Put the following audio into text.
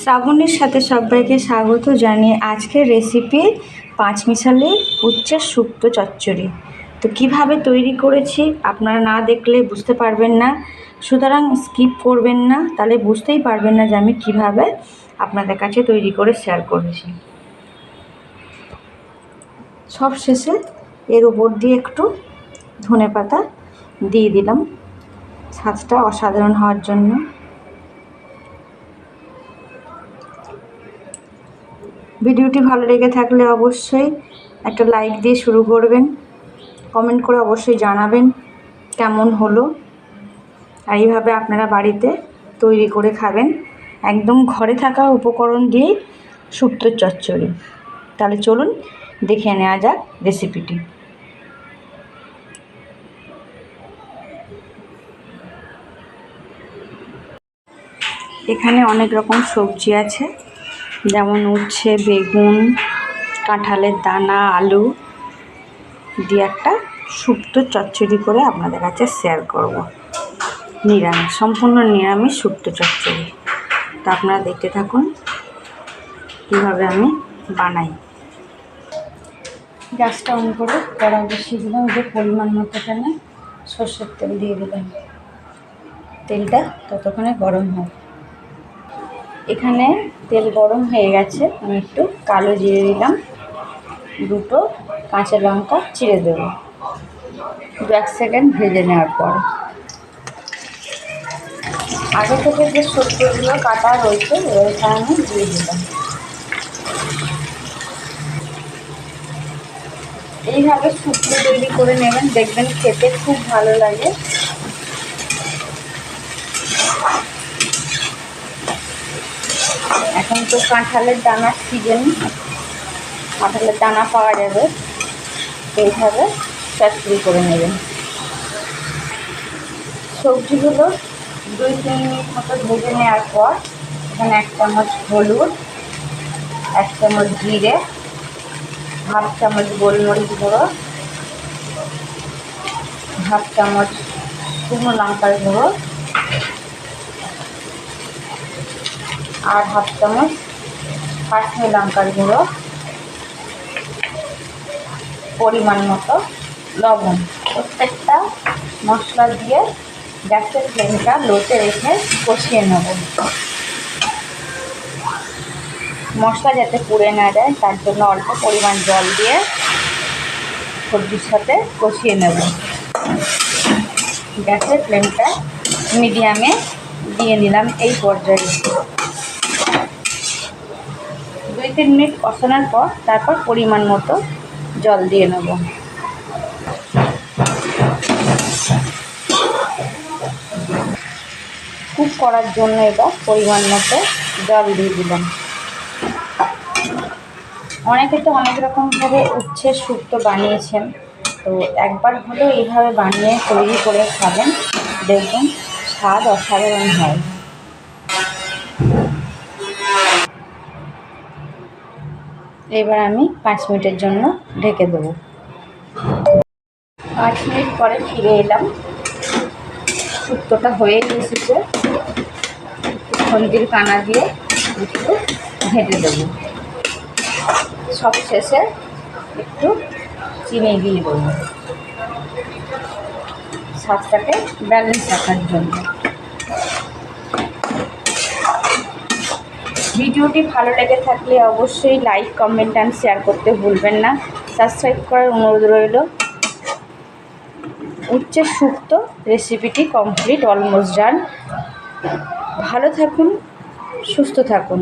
শ্রাবণীর সাথে সবাইকে স্বাগত জানিয়ে আজকের রেসিপি পাঁচমিশালি উচ্ছের শুক্তো চচ্চড়ি। তো কীভাবে তৈরি করেছি আপনারা না দেখলে বুঝতে পারবেন না, সুতরাং স্কিপ করবেন না, তাহলে বুঝতেই পারবেন না যে আমি কীভাবে আপনাদের কাছে তৈরি করে শেয়ার করেছি। সব শেষে এর উপর দিয়ে একটু ধনে পাতা দিয়ে দিলাম। স্বাদটা অসাধারণ হওয়ার জন্য। ভিডিওটি ভালো লেগে থাকলে অবশ্যই একটা লাইক দিয়ে শুরু করবেন। কমেন্ট করে অবশ্যই জানাবেন কেমন হলো আর এইভাবে আপনারা বাড়িতে তৈরি করে খাবেন। একদম ঘরে থাকা উপকরণ দিয়েই শুক্তোর চচ্চড়ি। তাহলে চলুন দেখে নেওয়া যাক রেসিপিটি। এখানে অনেক রকম সবজি আছে। যেমন উচ্ছে, বেগুন, কাঁঠালের দানা, আলু দিয়ে একটা শুক্তো চচ্চড়ি করে আপনাদের কাছে শেয়ার করব। নিরামিষ, সম্পূর্ণ নিরামিষ শুক্তো চচ্চড়ি। তা আপনারা দেখতে থাকুন কীভাবে আমি বানাই। গ্যাসটা অন করে কড়া বসিয়ে দিলাম, যে পরিমাণ মতো এখানে সর্ষের তেল দিয়ে দিলাম। তেলটা ততক্ষণে গরম হোক। এখানে তেল গরম হয়ে গেছে, আমি একটু কালো জিরে দিলাম। দুটো কাঁচা লঙ্কা চিড়ে দেব। দু এক সেকেন্ড ভেজে নেওয়ার পর। আগে থেকে যে সবজিগুলো কাটা রয়েছে, ওইটা আমি দিয়ে দিলাম। এইভাবে শুকনো তৈরি করে নেবেন, দেখবেন খেতে খুব ভালো লাগে। এখন তো কাঁঠালের দানার সিজন কাঁঠালের দানা পাওয়া যাবে। এইভাবে চাটুরি করে নেবেন। সবজিগুলো দুই তিন মিনিট মতো ভেজে নেওয়ার পর এখানে এক চামচ হলুদ, এক চামচ জিরে, হাফ চামচ গোলমরিচ গুঁড়ো, হাফ চামচ শুকনো লঙ্কার গুঁড়ো আর হাফ চামচ কাশ্মীর লঙ্কার গুঁড়ো পরিমাণ মতো লবণ। প্রত্যেকটা মশলা দিয়ে গ্যাসের ফ্লেমটা লোতে রেখে কষিয়ে নেব। মশলা যাতে পুড়ে না যায়, তার জন্য অল্প পরিমাণ জল দিয়ে সবজির সাথে কষিয়ে নেব। গ্যাসের ফ্লেমটা মিডিয়ামে দিয়ে নিলাম এই পর্যায়ে। তিন মিনিট কষানোর পর তারপর পরিমাণ মতো জল দিয়ে নেব। কুক করার জন্য এবার পরিমাণ মতো জল দিয়ে দিলাম। অনেকে তো অনেক রকমভাবে উচ্ছে শুক্তো বানিয়েছেন। তো একবার হলেও এইভাবে বানিয়ে তৈরি করে খাবেন। দেখবেন স্বাদ অসাধারণ হয়। এবার আমি পাঁচ মিনিটের জন্য ঢেকে দেবো। পাঁচ মিনিট পরে ফিরে এলাম। শুক্তোটা হয়ে এসেছে। হলদির কানা দিয়ে একটু ঘেঁটে দেবো। সব শেষে একটু চিনি দিয়ে দেবো। স্বাদটাকে ব্যালেন্স রাখার জন্য। ভিডিওটি ভালো লেগে থাকলে অবশ্যই লাইক, কমেন্ট অ্যান্ড শেয়ার করতে ভুলবেন না। সাবস্ক্রাইব করার অনুরোধ রইল। উচ্চ সুক্ত রেসিপিটি কমপ্লিট অলমোস্ট ডান ভালো থাকুন, সুস্থ থাকুন।